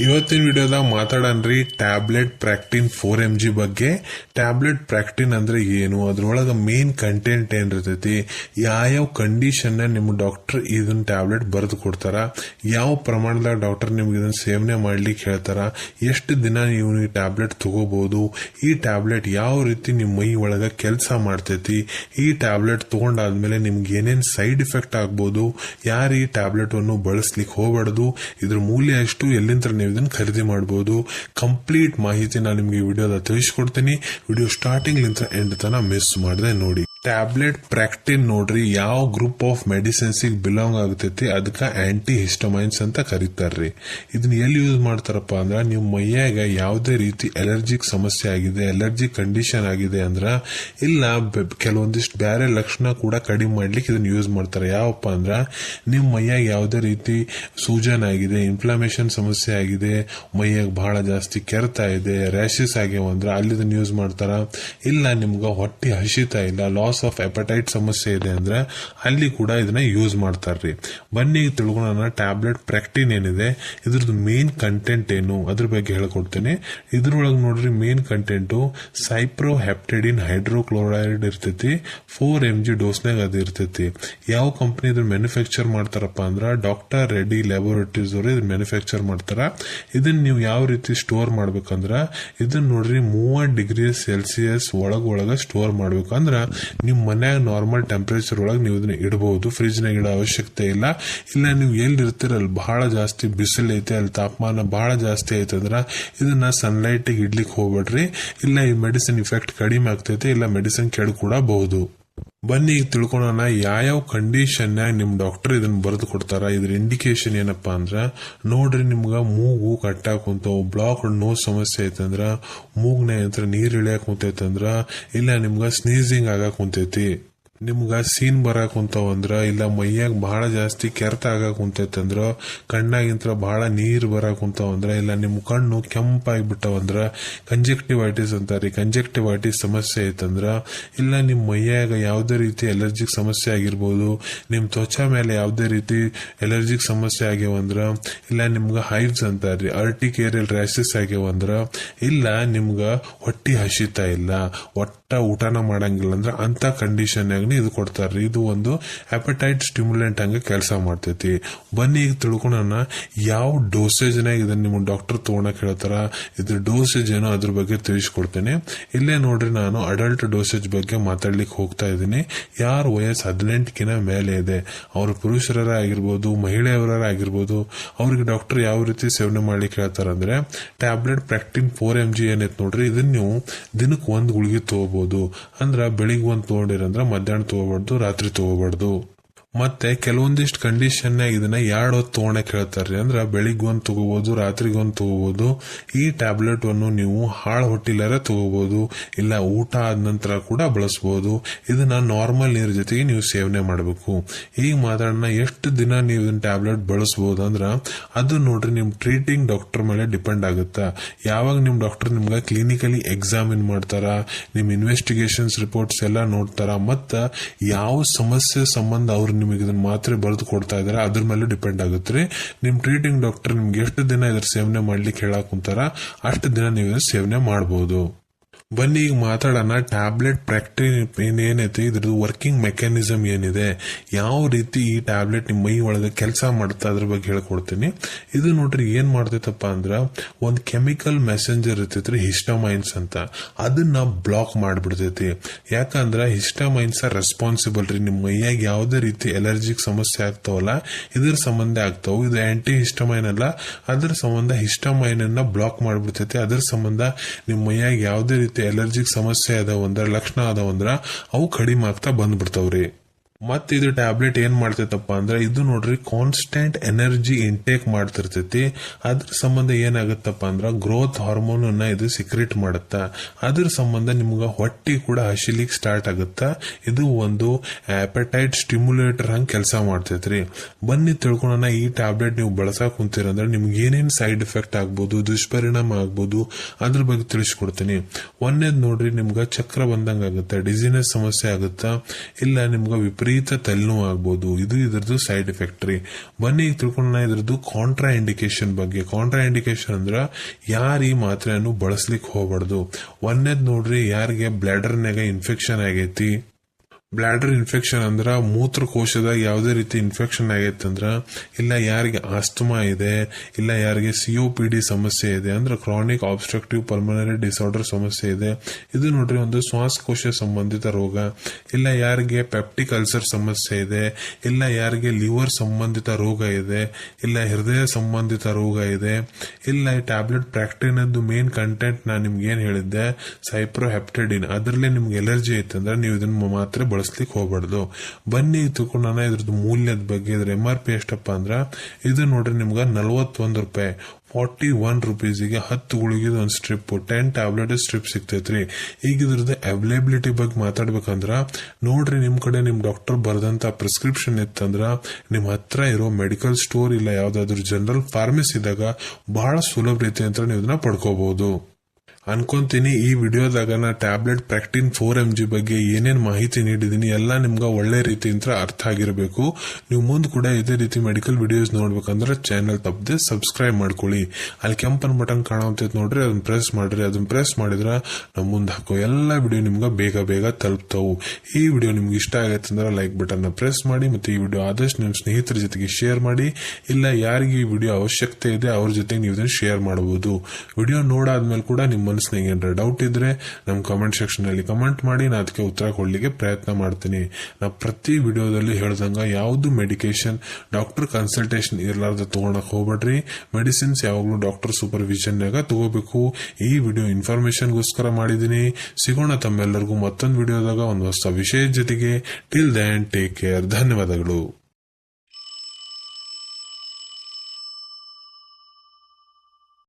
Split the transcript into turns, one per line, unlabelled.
ಇವತ್ತಿನ ವಿಡಿಯೋದಾಗ ಮಾತಾಡನ್ರಿ tablet Practin four M G ಬಗ್ಗೆ. ಟ್ಯಾಬ್ಲೆಟ್ ಪ್ರಾಕ್ಟಿನ್ ಅಂದ್ರೆ ಏನು? ಅದ್ರೊಳಗೆ ಮೇನ್ ಕಂಟೆಂಟ್ ಏನಿರ್ತೈತಿ? ಯಾವ್ಯಾವ ಕಂಡೀಷನ್ ನಿಮ್ಮ ಡಾಕ್ಟರ್ ಇದನ್ನ ಟ್ಯಾಬ್ಲೆಟ್ ಬರೆದು ಕೊಡ್ತಾರ? ಯಾವ ಪ್ರಮಾಣದಾಗ ಡಾಕ್ಟರ್ ನಿಮ್ಗೆ ಇದನ್ನ ಸೇವನೆ ಮಾಡ್ಲಿಕ್ಕೆ ಹೇಳ್ತಾರ? ಎಷ್ಟು ದಿನ ನೀವು ಈ ಟ್ಯಾಬ್ಲೆಟ್ ತಗೋಬಹುದು ಈ ಟ್ಯಾಬ್ಲೆಟ್ ಯಾವ ರೀತಿ ನಿಮ್ಮ ಮೈ ಒಳಗ ಕೆಲಸ ಮಾಡ್ತೈತಿ? ಈ ಟ್ಯಾಬ್ಲೆಟ್ ತಗೊಂಡಾದ್ಮೇಲೆ ನಿಮ್ಗೆ ಏನೇನು ಸೈಡ್ ಇಫೆಕ್ಟ್ ಆಗ್ಬೋದು? ಯಾರು ಈ ಟ್ಯಾಬ್ಲೆಟ್ ಅನ್ನು ಬಳಸ್ಲಿಕ್ಕೆ ಹೋಗಬಾರ್ದು? ಇದ್ರ ಮೂಲ್ಯ ಎಷ್ಟು? ಎಲ್ಲಿಂದ ನೀವು ಇದನ್ನು ಖರೀದಿ ಮಾಡಬಹುದು ಕಂಪ್ಲೀಟ್ ಮಾಹಿತಿ ನಾನು ನಿಮ್ಗೆ ವಿಡಿಯೋದ ತಿಳಿಸ್ಕೊಡ್ತೀನಿ. ವಿಡಿಯೋ ಸ್ಟಾರ್ಟಿಂಗ್ ಲಿಂದ ಎಂಡ್ ತನ ಮಿಸ್ ಮಾಡದೆ ನೋಡಿ. ಟ್ಯಾಬ್ಲೆಟ್ ಪ್ರಾಕ್ಟಿನ್ ನೋಡ್ರಿ, ಯಾವ ಗ್ರೂಪ್ ಆಫ್ ಮೆಡಿಸಿನ್ಸ್ ಬಿಲಾಂಗ್ ಆಗತೈತಿ, ಅದಕ್ಕೆ ಆಂಟಿ ಹಿಸ್ಟಮೈನ್ಸ್ ಅಂತ ಕರೀತಾರ್ರಿ. ಇದನ್ನ ಎಲ್ಲಿ ಯೂಸ್ ಮಾಡ್ತಾರಪ್ಪ ಅಂದ್ರೆ ನಿಮ್ಮ ಮೈಯಾಗ ಯಾವುದೇ ರೀತಿ ಅಲರ್ಜಿಕ್ ಸಮಸ್ಯೆ ಆಗಿದೆ, ಅಲರ್ಜಿ ಕಂಡೀಷನ್ ಆಗಿದೆ ಅಂದ್ರೆ, ಇಲ್ಲ ಕೆಲವೊಂದಿಷ್ಟು ಬೇರೆ ಲಕ್ಷಣ ಕೂಡ ಕಡಿಮೆ ಮಾಡ್ಲಿಕ್ಕೆ ಇದನ್ನ ಯೂಸ್ ಮಾಡ್ತಾರೆ. ಯಾವಪ್ಪ ಅಂದ್ರೆ ನಿಮ್ಮ ಮೈಯಾಗ ಯಾವುದೇ ರೀತಿ ಸೂಜನ್ ಆಗಿದೆ, ಇನ್ಫ್ಲಮೇಷನ್ ಸಮಸ್ಯೆ ಆಗಿದೆ, ಮೈಯಾಗ ಬಹಳ ಜಾಸ್ತಿ ಕೆರೆತ ಇದೆ, ರ್ಯಾಶಸ್ ಆಗ್ಯಾವ ಅಂದ್ರೆ, ಅಲ್ಲಿ ಇದನ್ನ ಯೂಸ್ ಮಾಡ್ತಾರ. ಇಲ್ಲ, ನಿಮ್ಗೆ ಹೊಟ್ಟೆ ಹಸಿತಾ ಇಲ್ಲ ಲಾಸ್ ಆಫ್ ಎಪಟೈಟ್ ಸಮಸ್ಯೆ ಇದೆ ಅಂದ್ರೆ ಅಲ್ಲಿ ಕೂಡ ಇದನ್ನ ಯೂಸ್ ಮಾಡ್ತಾರ್ರಿ. ಬನ್ನಿ, ತಿಳ್ಕೊಳ್ಳೋಣ ಟ್ಯಾಬ್ಲೆಟ್ ಪ್ರಾಕ್ಟಿನ್ ಏನಿದೆ, ಇದ್ರದ್ದು ಮೇನ್ ಕಂಟೆಂಟ್ ಏನು, ಅದ್ರ ಬಗ್ಗೆ ಹೇಳ್ಕೊಡ್ತೇನೆ. ಇದ್ರೊಳಗೆ ನೋಡ್ರಿ main content cyproheptadine hydrochloride ಇರ್ತೈತಿ ಫೋರ್ ಎಂ ಜಿ ಡೋಸ್ನಾಗ ಅದು ಇರ್ತೈತಿ. ಯಾವ ಕಂಪ್ನಿ ಇದ್ರ ಮ್ಯಾನುಫ್ಯಾಕ್ಚರ್ ಮಾಡ್ತಾರಪ್ಪ ಅಂದ್ರೆ ಡಾಕ್ಟರ್ ರೆಡ್ಡಿ ಲ್ಯಾಬೋರೇಟರೀಸ್ ಅವರು ಇದು ಮ್ಯಾನುಫ್ಯಾಕ್ಚರ್ ಮಾಡ್ತಾರ. ಇದನ್ನ ನೀವು ಯಾವ ರೀತಿ ಸ್ಟೋರ್ ಮಾಡ್ಬೇಕಂದ್ರ ಇದನ್ನ ನೋಡ್ರಿ ಮೂವತ್ ಡಿಗ್ರಿ ಸೆಲ್ಸಿಯಸ್ ಒಳಗೊಳಗ ಒಳಗ ಸ್ಟೋರ್ ಮಾಡ್ಬೇಕಂದ್ರ ನಿಮ್ ಮನ್ಯಾಗ ನಾರ್ಮಲ್ ಟೆಂಪರೇಚರ್ ಒಳಗೆ ನೀವು ಇದನ್ನ ಇಡಬಹುದು ಫ್ರಿಜ್ ನಾಗ ಇಡೋ ಅವಶ್ಯಕತೆ ಇಲ್ಲ. ಇಲ್ಲ, ನೀವು ಎಲ್ಲಿ ಇರ್ತೀರ ಅಲ್ಲಿ ಬಹಳ ಜಾಸ್ತಿ ಬಿಸಿಲು ಐತೆ, ಅಲ್ಲಿ ತಾಪಮಾನ ಬಹಳ ಜಾಸ್ತಿ ಐತೆ ಅಂದ್ರ ಇದನ್ನ ಸನ್ಲೈಟ್ ಇಡ್ಲಿಕ್ಕೆ ಹೋಗ್ಬೇಡ್ರಿ. ಇಲ್ಲ, ಈ ಮೆಡಿಸಿನ್ ಇಫೆಕ್ಟ್ ಕಡಿಮೆ ಆಗ್ತೈತೆ, ಇಲ್ಲ ಮೆಡಿಸಿನ್ ಕೆಡ್ ಕೂಡ ಬನ್ನಿ ಈಗ ತಿಳ್ಕೊಳೋಣ, ಯಾವ್ಯಾವ ಕಂಡೀಷನ್ ನಿಮ್ ಡಾಕ್ಟರ್ ಇದನ್ನ ಬರೆದು ಕೊಡ್ತಾರ, ಇದ್ರ ಇಂಡಿಕೇಶನ್ ಏನಪ್ಪಾ ಅಂದ್ರ, ನೋಡ್ರಿ ನಿಮ್ಗ ಮೂಗು ಕಟ್ಟಾಕ್ ಕುಂತಾವ್ ಬ್ಲಾಕ್ ನೋ ಸಮಸ್ಯೆ ಐತಂದ್ರ, ಮೂಗ್ನ ಹತ್ರ ನೀರ್ ಇಳಿಯಾಕ ಕುಂತೈತಂದ್ರ, ಇಲ್ಲ ನಿಮ್ಗ ಸ್ನೀಸಿಂಗ್ ಆಗಾಕ್ ಕುಂತೈತಿ. ನಿಮ್ಗ ಸೀನ್ ಬರಕ್ಕೆ ಕುಂತಾವಂದ್ರ ಇಲ್ಲ ಮೈಯಾಗ ಬಹಳ ಜಾಸ್ತಿ ಕೆರೆತ ಆಗಕ್ ಕುಂತೈತಂದ್ರ ಕಣ್ಣಾಗಿಂತ ಬಹಳ ನೀರ್ ಬರಕ್ಕೆ ಕುಂತಾವಂದ್ರ ಇಲ್ಲ ನಿಮ್ ಕಣ್ಣು ಕೆಂಪಾಗಿ ಬಿಟ್ಟವಂದ್ರ ಕಂಜೆಕ್ಟಿವೈಟಿಸ್ ರೀ ಕಂಜೆಕ್ಟಿವೈಟಿಸ್ ಸಮಸ್ಯೆ ಐತಂದ್ರ ಇಲ್ಲ ನಿಮ್ ಮೈಯಾಗ ಯಾವುದೇ ರೀತಿ ಅಲರ್ಜಿಕ್ ಸಮಸ್ಯೆ ಆಗಿರ್ಬೋದು, ನಿಮ್ ತ್ವಚಾ ಮೇಲೆ ಯಾವುದೇ ರೀತಿ ಅಲರ್ಜಿಕ್ ಸಮಸ್ಯೆ ಆಗ್ಯಾವಂದ್ರ ಇಲ್ಲ ನಿಮ್ಗ ಹೈವ್ಸ್ ಅಂತಾರ್ರಿ ಅರ್ಟಿಕೇರಿಯಲ್ ರ್ಯಾಶಸ್ ಆಗ್ಯಾವಂದ್ರ ಇಲ್ಲ ನಿಮ್ಗ ಹೊಟ್ಟಿ ಹಸಿತಾ ಇಲ್ಲ, ಒಟ್ಟ ಊಟನ ಮಾಡಂಗಿಲ್ಲ ಅಂದ್ರ, ಅಂತ ಕಂಡೀಷನ್ ಇದು ಕೊಡ್ತಾರ್ರಿ. ಇದು ಒಂದು ಅಪಟೈಟ್ ಸ್ಟಿಮ್ಯುಲೆಂಟ್ ಹಂಗೆ ಕೆಲಸ ಮಾಡ್ತೈತಿ. ಬನ್ನಿ ಈಗ ತಿಳ್ಕೊಳೋಣ, ಯಾವ ಡೋಸೇಜ್ ನಾಗ ಇದನ್ನ ನಿಮ್ಮ ಡಾಕ್ಟರ್ ತಗೊಳಕ್ ಹೇಳ್ತಾರ? ಇದ್ರ ಡೋಸೇಜ್ ಏನೋ ಅದ್ರ ಬಗ್ಗೆ ತಿಳಿಸ್ಕೊಡ್ತೇನೆ. ಇಲ್ಲೇ ನೋಡ್ರಿ ನಾನು ಅಡಲ್ಟ್ ಡೋಸೇಜ್ ಬಗ್ಗೆ ಮಾತಾಡ್ಲಿಕ್ಕೆ ಹೋಗ್ತಾ ಇದ್ದೀನಿ. ಯಾರ ವಯಸ್ಸು ಹದಿನೆಂಟಕ್ಕಿನ ಮೇಲೆ ಇದೆ? ಅವ್ರ ಪುರುಷರ ಆಗಿರ್ಬೋದು ಮಹಿಳೆಯರ ಆಗಿರ್ಬೋದು, ಅವ್ರಿಗೆ ಡಾಕ್ಟರ್ ಯಾವ ರೀತಿ ಸೇವನೆ ಮಾಡ್ಲಿಕ್ಕೆ ಹೇಳ್ತಾರ ಅಂದ್ರೆ tablet Practin four M G ಏನೈತೆ ನೋಡ್ರಿ ಇದನ್ನ ನೀವು ದಿನಕ್ಕೆ ಒಂದ್ ಗುಳಿಗೆ ತಗೋಬಹುದು ಅಂದ್ರ ಬೆಳಿಗ್ಗೆ ಒಂದ್ ತಗೊಂಡಿರಂದ್ರ ಮಧ್ಯಾಹ್ನ ತಗೋಬಾರ್ದು ರಾತ್ರಿ ತಗೋಬಾರ್ದು. ಮತ್ತೆ ಕೆಲವೊಂದಿಷ್ಟು ಕಂಡೀಷನ್ ಇದನ್ನ ಎರಡು ಹೊತ್ತು ತೊಗೊಳಕ್ಕೆ ಹೇಳ್ತಾರೆ ಅಂದ್ರೆ ಬೆಳಿಗ್ಗೆ ಒಂದು ತಗೋಬಹುದು ರಾತ್ರಿಗೆ ಒಂದು ತಗೋಬಹುದು ಈ ಟ್ಯಾಬ್ಲೆಟ್ ಅನ್ನು ನೀವು ಹಾಳು ಹೊಟ್ಟಿಲಾರ ತಗೋಬಹುದು ಇಲ್ಲ ಊಟ ಆದ ನಂತರ ಕೂಡ ಬಳಸಬಹುದು ಇದನ್ನ ನಾರ್ಮಲ್ ನೀರ್ ಜೊತೆಗೆ ನೀವು ಸೇವನೆ ಮಾಡಬೇಕು. ಈಗ ಮಾತಾಡೋಣ, ಎಷ್ಟು ದಿನ ನೀವು ಇದನ್ನ ಟ್ಯಾಬ್ಲೆಟ್ ಬಳಸಬಹುದು ಅಂದ್ರೆ ಅದು ನೋಡ್ರಿ ನಿಮ್ ಟ್ರೀಟಿಂಗ್ ಡಾಕ್ಟರ್ ಮೇಲೆ ಡಿಪೆಂಡ್ ಆಗುತ್ತಾ. ಯಾವಾಗ ನಿಮ್ ಡಾಕ್ಟರ್ ನಿಮ್ಗೆ ಕ್ಲಿನಿಕಲಿ ಎಕ್ಸಾಮಿನ್ ಮಾಡ್ತಾರ, ನಿಮ್ ಇನ್ವೆಸ್ಟಿಗೇಷನ್ಸ್ ರಿಪೋರ್ಟ್ಸ್ ಎಲ್ಲ ನೋಡ್ತಾರ, ಮತ್ತ ಯಾವ ಸಮಸ್ಯೆ ಸಂಬಂಧ ಅವ್ರು ನಿಮಗೆ ಇದನ್ನ ಮಾತ್ರೆ ಬರೆದು ಕೊಡ್ತಾ ಇದಾರೆ ಅದ್ರ ಮೇಲೆ ಡಿಪೆಂಡ್ ಆಗುತ್ತೆ ರೀ. ನಿಮ್ ಟ್ರೀಟಿಂಗ್ ಡಾಕ್ಟರ್ ನಿಮ್ಗೆ ಎಷ್ಟು ದಿನ ಇದ್ರ ಸೇವನೆ ಮಾಡ್ಲಿಕ್ಕೆ ಹೇಳಕ್ ಕುಂತಾರ, ಅಷ್ಟು ದಿನ ನೀವು ಸೇವನೆ ಮಾಡಬಹುದು ಬನ್ನಿ, ಈಗ ಮಾತಾಡೋಣ. ಟ್ಯಾಬ್ಲೆಟ್ ಪ್ರಾಕ್ಟಿನ್ ಏನೈತೆ ಇದ್ರದ್ದು ವರ್ಕಿಂಗ್ ಮೆಕ್ಯಾನಿಸಮ್ ಏನಿದೆ? ಯಾವ ರೀತಿ ಈ ಟ್ಯಾಬ್ಲೆಟ್ ನಿಮ್ಮ ಮೈ ಒಳಗೆ ಕೆಲಸ ಮಾಡುತ್ತೆ ಅದ್ರ ಬಗ್ಗೆ ಹೇಳ್ಕೊಡ್ತೀನಿ. ಇದು ನೋಡ್ರಿ, ಏನು ಮಾಡ್ತೈತಪ್ಪ ಅಂದ್ರೆ, ಒಂದು ಕೆಮಿಕಲ್ ಮೆಸೆಂಜರ್ ಇರ್ತೈತ್ರಿ ಹಿಸ್ಟಮೈನ್ಸ್ ಅಂತ. ಅದನ್ನ ಬ್ಲಾಕ್ ಮಾಡಿಬಿಡ್ತೈತಿ. ಯಾಕಂದ್ರೆ ಹಿಸ್ಟಮೈನ್ಸ್ ರೆಸ್ಪಾನ್ಸಿಬಲ್ ರೀ. ನಿಮ್ಮ ಮೈಯಾಗ ಯಾವುದೇ ರೀತಿ ಎಲರ್ಜಿಕ್ ಸಮಸ್ಯೆ ಆಗ್ತಾವಲ್ಲ, ಇದ್ರ ಸಂಬಂಧ ಆಗ್ತಾವ. ಇದು ಆಂಟಿ ಹಿಸ್ಟಮೈನ್ ಅಲ್ಲ, ಅದ್ರ ಸಂಬಂಧ ಹಿಸ್ಟಮೈನನ್ನು ಬ್ಲಾಕ್ ಮಾಡಿಬಿಡ್ತೈತಿ. ಅದ್ರ ಸಂಬಂಧ ನಿಮ್ಮ ಮೈಯಾಗ ಯಾವುದೇ ರೀತಿ ಎಲರ್ಜಿಕ್ ಸಮಸ್ಯೆ ಆದವಂದ್ರ ಲಕ್ಷಣ ಆದವಂದ್ರ ಅವು ಕಡಿಮೆ ಆಗ್ತಾ ಬಂದ್ಬಿಡ್ತಾವ್ರಿ. ಮತ್ತೆ ಇದು ಟ್ಯಾಬ್ಲೆಟ್ ಏನ್ ಮಾಡ್ತೈತಪ್ಪ ಅಂದ್ರೆ ಇದು ನೋಡ್ರಿ ಕಾನ್ಸ್ಟೆಂಟ್ ಎನರ್ಜಿ ಇಂಟೇಕ್ ಮಾಡ್ತಿರ್ತೈತಿ. ಅದ್ರ ಸಂಬಂಧ ಏನಾಗುತ್ತಪ್ಪ ಅಂದ್ರೆ ಗ್ರೋತ್ ಹಾರ್ಮೋನ್ ಅನ್ನ ಇದು ಸಿಕ್ರೆಟ್ ಮಾಡುತ್ತ. ಅದ್ರ ಸಂಬಂಧ ನಿಮ್ಗೆ ಹೊಟ್ಟಿ ಕೂಡ ಹಸಿಲಿಕ್ ಸ್ಟಾರ್ಟ್ ಆಗುತ್ತ. ಇದು ಒಂದು ಆಪಟೈಟ್ ಸ್ಟಿಮ್ಯುಲೇಟರ್ ಹಂಗ್ ಕೆಲಸ ಮಾಡ್ತೈತ್ರಿ. ಬನ್ನಿ ತಿಳ್ಕೊಳ್ಳೋಣ ಈ ಟ್ಯಾಬ್ಲೆಟ್ ನೀವು ಬಳಸಕ್ ಕುಂತೀರಂದ್ರೆ ನಿಮ್ಗೆ ಏನೇನು ಸೈಡ್ ಎಫೆಕ್ಟ್ ಆಗ್ಬೋದು, ದುಷ್ಪರಿಣಾಮ ಆಗ್ಬೋದು, ಅದ್ರ ಬಗ್ಗೆ ತಿಳಿಸ್ಕೊಡ್ತೀನಿ. ಒಂದೇದ್ ನೋಡ್ರಿ ನಿಮ್ಗೆ ಚಕ್ರ ಬಂದಂಗ ಆಗುತ್ತೆ ಡಿಸಿನೆಸ್ ಸಮಸ್ಯೆ ಆಗುತ್ತಾ, ಇಲ್ಲ ನಿಮ್ಗೆ ವಿಪರೀತ ವಿಪರೀತ ತಲೆನೋವು ಆಗ್ಬೋದು. ಇದು ಇದ್ರದ್ದು ಸೈಡ್ ಎಫೆಕ್ಟ್ ರೀ. ಬನ್ನಿ ಈಗ ತಿಳ್ಕೊಂಡ ಇದ್ರದ್ದು ಕಾಂಟ್ರಾ ಇಂಡಿಕೇಶನ್ ಬಗ್ಗೆ. ಕಾಂಟ್ರಾ ಇಂಡಿಕೇಶನ್ ಅಂದ್ರ ಯಾರು ಈ ಮಾತ್ರೆಯನ್ನು ಬಳಸ್ಲಿಕ್ಕೆ ಹೋಗ್ಬಾರ್ದು. ಒಂದೇದ್ ನೋಡ್ರಿ, ಯಾರಿಗೆ ಬ್ಲಾಡರ್ನಾಗ ಇನ್ಫೆಕ್ಷನ್ ಆಗೈತಿ? ಬ್ಲಾಡರ್ ಇನ್ಫೆಕ್ಷನ್ ಅಂದ್ರ ಮೂತ್ರಕೋಶದಾಗ ಯಾವುದೇ ರೀತಿ ಇನ್ಫೆಕ್ಷನ್ ಆಗೈತೆ ಅಂದ್ರ ಇಲ್ಲ ಯಾರಿಗೆ ಆಸ್ತಮಾ ಇದೆ, ಇಲ್ಲ ಯಾರಿಗೆ ಸಿಒ ಪಿ ಡಿ ಸಮಸ್ಯೆ ಇದೆ, ಅಂದ್ರೆ ಕ್ರಾನಿಕ್ ಆಬ್ಸ್ಟ್ರಕ್ಟಿವ್ ಪಲ್ಮನರಿ ಡಿಸಾರ್ಡರ್ ಸಮಸ್ಯೆ ಇದೆ. ಇದು ನೋಡ್ರಿ ಒಂದು ಶ್ವಾಸಕೋಶ ಸಂಬಂಧಿತ ರೋಗ. ಇಲ್ಲ ಯಾರಿಗೆ ಪೆಪ್ಟಿಕ್ ಅಲ್ಸರ್ ಸಮಸ್ಯೆ ಇದೆ, ಇಲ್ಲ ಯಾರಿಗೆ ಲಿವರ್ ಸಂಬಂಧಿತ ರೋಗ ಇದೆ, ಇಲ್ಲ ಹೃದಯ ಸಂಬಂಧಿತ ರೋಗ ಇದೆ, ಇಲ್ಲ ಈ ಟ್ಯಾಬ್ಲೆಟ್ ಪ್ರಾಕ್ಟಿನದ್ದು ಮೇನ್ ಕಂಟೆಂಟ್ ನಾನು ನಿಮ್ಗೆ ಏನು ಹೇಳಿದ್ದೆ ಸೈಪ್ರೋ ಹೆಪ್ಟೆಡಿನ್ ಅದರಲ್ಲೇ ನಿಮ್ಗೆ ಎಲರ್ಜಿ ಐತಂದ್ರೆ ನೀವು ಇದನ್ನು ಮಾತ್ರ ಬಳಸ್ಲಿಕ್ಕೆ ಹೋಗ್ಬಾರ್ದು. ಬನ್ನಿ ತಿಳ್ಕೊಂಡಾನ ಇದ್ರದ್ದು ಮೂಲ್ಯದ ಬಗ್ಗೆ. ಇದ್ರ ಎಂ ಆರ್ ಪಿ ಎಷ್ಟಪ್ಪ ಅಂದ್ರೆ, ಇದು ನೋಡ್ರಿ ನಿಮ್ಗೆ ನಲ್ವತ್ತೊಂದು ರೂಪಾಯಿ. ಫಾರ್ಟಿ ಒನ್ ರುಪೀಸಿಗೆ ಹತ್ತು ಗುಳಿಗೆ ಒಂದು ಸ್ಟ್ರಿಪ್, ಟೆನ್ ಟ್ಯಾಬ್ಲೆಟ್ ಸ್ಟ್ರಿಪ್ ಸಿಗ್ತೈತ್ರಿ. ಈಗ ಇದ್ರದ್ದು ಅವೈಲೇಬಿಲಿಟಿ ಬಗ್ಗೆ ಮಾತಾಡ್ಬೇಕಂದ್ರ, ನೋಡ್ರಿ ನಿಮ್ಮ ಕಡೆ ನಿಮ್ಮ ಡಾಕ್ಟರ್ ಬರ್ದಂತ ಪ್ರಿಸ್ಕ್ರಿಪ್ಷನ್ ಇತ್ತಂದ್ರ ನಿಮ್ಮ ಹತ್ರ ಇರೋ ಮೆಡಿಕಲ್ ಸ್ಟೋರ್ ಇಲ್ಲ ಯಾವ್ದಾದ್ರು ಜನರಲ್ ಇದ್ದಾಗ ಬಹಳ ಸುಲಭ ರೀತಿ ಅಂತ ನೀವು ಇದನ್ನ ಪಡ್ಕೋಬಹುದು. ಅನ್ಕೊಂತೀನಿ, ಈ ವಿಡಿಯೋದಾಗ ನಾ tablet Practin four M G ಬಗ್ಗೆ ಏನೇನು ಮಾಹಿತಿ ನೀಡಿದ್ದೀನಿ ಎಲ್ಲ ನಿಮ್ಗೆ ಒಳ್ಳೆ ರೀತಿಯಿಂದ ಅರ್ಥ ಆಗಿರಬೇಕು. ನೀವು ಮುಂದೆ ಕೂಡ ಇದೇ ರೀತಿ ಮೆಡಿಕಲ್ ವಿಡಿಯೋಸ್ ನೋಡ್ಬೇಕಂದ್ರೆ ಚಾನೆಲ್ ತಪ್ಪದೆ ಸಬ್ಸ್ಕ್ರೈಬ್ ಮಾಡ್ಕೊಳ್ಳಿ. ಅಲ್ಲಿ ಕೆಂಪನ್ ಬಟನ್ ಕಾಣುವಂತೈತೆ ನೋಡ್ರಿ ಅದನ್ನ ಪ್ರೆಸ್ ಮಾಡ್ರಿ ಅದನ್ನ ಪ್ರೆಸ್ ಮಾಡಿದ್ರೆ ನಮ್ಮ ಮುಂದೆ ಹಾಕೋ ಎಲ್ಲ ವಿಡಿಯೋ ನಿಮ್ಗೆ ಬೇಗ ಬೇಗ ತಲುಪ್ತಾವು. ಈ ವಿಡಿಯೋ ನಿಮ್ಗೆ ಇಷ್ಟ ಆಗೈತೆ ಅಂದ್ರೆ ಲೈಕ್ ಬಟನ್ ಪ್ರೆಸ್ ಮಾಡಿ, ಮತ್ತೆ ಈ ವಿಡಿಯೋ ಆದಷ್ಟು ನಿಮ್ಮ ಸ್ನೇಹಿತರ ಜೊತೆಗೆ ಶೇರ್ ಮಾಡಿ, ಇಲ್ಲ ಯಾರಿಗೆ ಈ ವಿಡಿಯೋ ಅವಶ್ಯಕತೆ ಇದೆ, ಅವ್ರ ಜೊತೆಗೆ ನೀವು ಇದನ್ನು ಶೇರ್ ಮಾಡಬಹುದು ವಿಡಿಯೋ ನೋಡಾದ್ಮೇಲೆ ಕೂಡ ನಿಮ್ಮ ಮನಸ್ಸಿನಾಗ ಏನಾರ ಡೌಟ್ ಇದ್ರೆ ನಮ್ಮ ಕಮೆಂಟ್ ಸೆಕ್ಷನ್ ಅಲ್ಲಿ ಕಮೆಂಟ್ ಮಾಡಿ ನಾ ಅದಕ್ಕೆ ಉತ್ತರ ಕೊಡಲಿಕ್ಕೆ ಪ್ರಯತ್ನ ಮಾಡ್ತೀನಿ. ನಾ ಪ್ರತಿ ವಿಡಿಯೋದಲ್ಲಿ ಹೇಳ್ದಂಗೆ ಯಾವ್ದು ಮೆಡಿಕೇಶನ್ ಡಾಕ್ಟರ್ ಕನ್ಸಲ್ಟೇಷನ್ ಇರ್ಲಾರ್ದ ತೊಗೊಳಕ್ ಹೋಗ್ಬೇಡ್ರಿ. ಮೆಡಿಸಿನ್ಸ್ ಯಾವಾಗಲೂ ಡಾಕ್ಟರ್ ಸೂಪರ್ವಿಷನ್ ನಾಗ ತಗೋಬೇಕು. ಈ ವಿಡಿಯೋ ಇನ್ಫಾರ್ಮೇಶನ್ಗೋಸ್ಕರ ಮಾಡಿದ್ದೀನಿ. ಸಿಗೋಣ ತಮ್ಮೆಲ್ಲರಿಗೂ ಮತ್ತೊಂದು ವಿಡಿಯೋದಾಗ ಒಂದು ಹೊಸ ವಿಷಯದ ಜೊತೆಗೆ. ಟಿಲ್ ದ್ಯಾನ್ ಟೇಕ್ ಕೇರ್ ಧನ್ಯವಾದಗಳು.